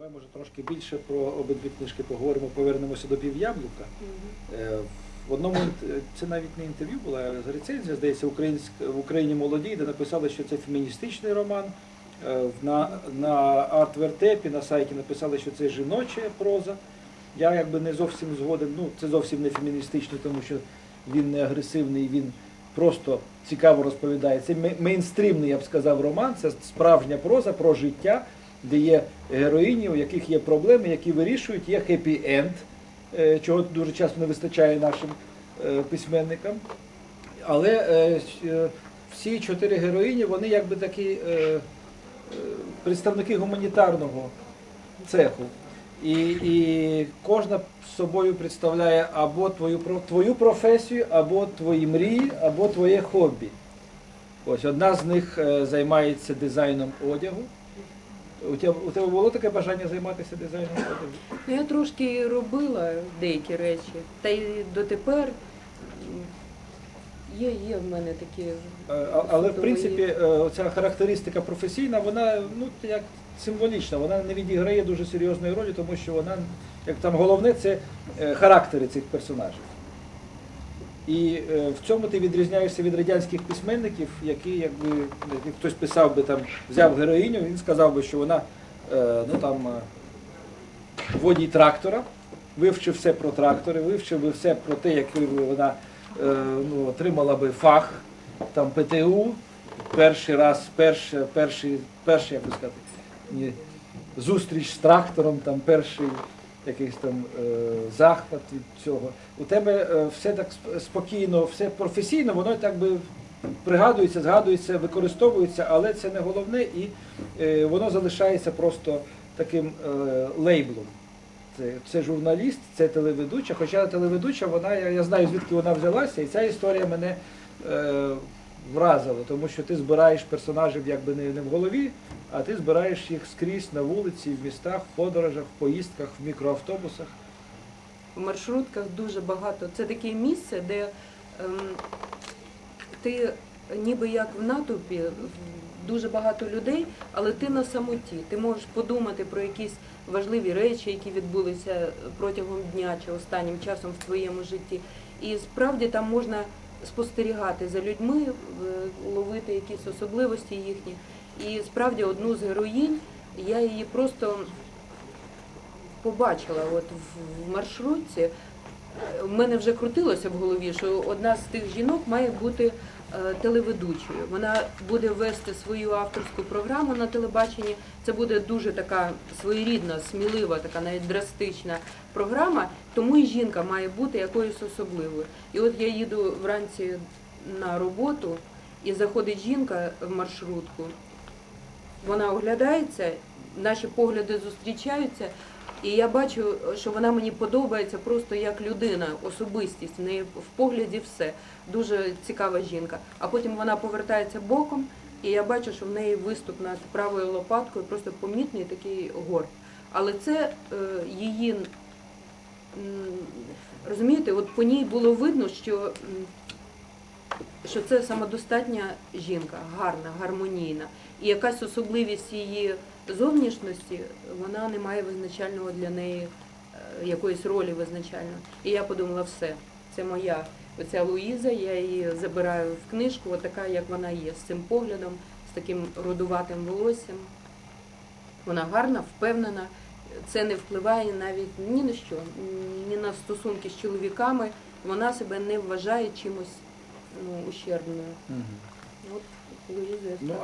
Давай може трошки більше про обидві книжки поговоримо, повернемося до пів'яблука. Е, В одному це навіть не інтерв'ю була, а рецензія, здається, в Україні молоді, де написали, що це феміністичний роман. Е, На, на арт-вертепі на сайті написали, що це жіноча проза. Я якби не зовсім згоден. Ну, це зовсім не феміністичний, тому що він не агресивний, він просто цікаво розповідає. Це мейнстрімний, я б сказав, роман. Це справжня проза про життя, де є героїні, у яких є проблеми, які вирішують, є хеппі-енд, чого дуже часто не вистачає нашим е, письменникам. Але е, е, всі чотири героїні, вони якби такі представники гуманітарного цеху. І, і кожна собою представляє або твою, твою професію, або твої мрії, або твоє хобі. Ось одна з них займається дизайном одягу. У тебе, у тебе було таке бажання займатися дизайном? Ну, я трошки робила деякі речі, та й дотепер є, є в мене такі. Е, а- Але в принципі е, оця характеристика професійна, вона ну як символічна, вона не відіграє дуже серйозної ролі, тому що вона, як там головне, це е, характери цих персонажів. І е, в цьому ти відрізняєшся від радянських письменників, які, якби як хтось писав би там, взяв героїню, він сказав би, що вона е, ну там е, водій трактора, вивчив все про трактори, вивчив би все про те, який вона ну, отримала би фах, там ПТУ, перший раз, перший, перший, перший як би сказати, ні, зустріч з трактором, там перший якийсь там е, захват від цього. У тебе е, все так спокійно, все професійно, воно так би пригадується, згадується, використовується, але це не головне і е, воно залишається просто таким лейблом. Це, журналіст, це телеведуча. Хоча телеведуча, вона, я знаю, звідки вона взялася, і ця історія мене вразила, тому що ти збираєш персонажів якби не, не в голові, а ти збираєш їх скрізь на вулиці, в містах, в подорожах, в поїздках, в мікроавтобусах. В маршрутках дуже багато. Це таке місце, де ем, ти ніби як в натовпі, дуже багато людей, але ти на самоті. Ти можеш подумати про якісь важливі речі, які відбулися протягом дня чи останнім часом в твоєму житті. І справді там можна спостерігати за людьми, ловити якісь особливості їхні. І справді одну з героїнь я її просто побачила от в- в маршрутці. У мене вже крутилося в голові, що одна з тих жінок має бути е, телеведучою. Вона буде вести свою авторську програму на телебаченні. Це буде дуже така своєрідна, смілива, така навіть драстична програма. Тому і жінка має бути якоюсь особливою. І от я їду вранці на роботу, і заходить жінка в маршрутку. Вона оглядається, наші погляди зустрічаються, і я бачу, що вона мені подобається просто як людина, особистість. В неї в погляді все. Дуже цікава жінка. А потім вона повертається боком, і я бачу, що в неї виступ над правою лопаткою, просто помітний такий горб. Але це е, її, розумієте, от по ній було видно, що, що це самодостатня жінка, гарна, гармонійна. І якась особливість її зовнішності, вона не має визначального для неї е, якоїсь ролі визначальної. І я подумала, все, це моя оця Луїза, я її забираю в книжку, така, як вона є, з цим поглядом, з таким рудуватим волоссям. Вона гарна, впевнена. Це не впливає навіть ні на що, ні на стосунки з чоловіками. Вона себе не вважає чимось ну, ущербную. Угу. Вот, Ну,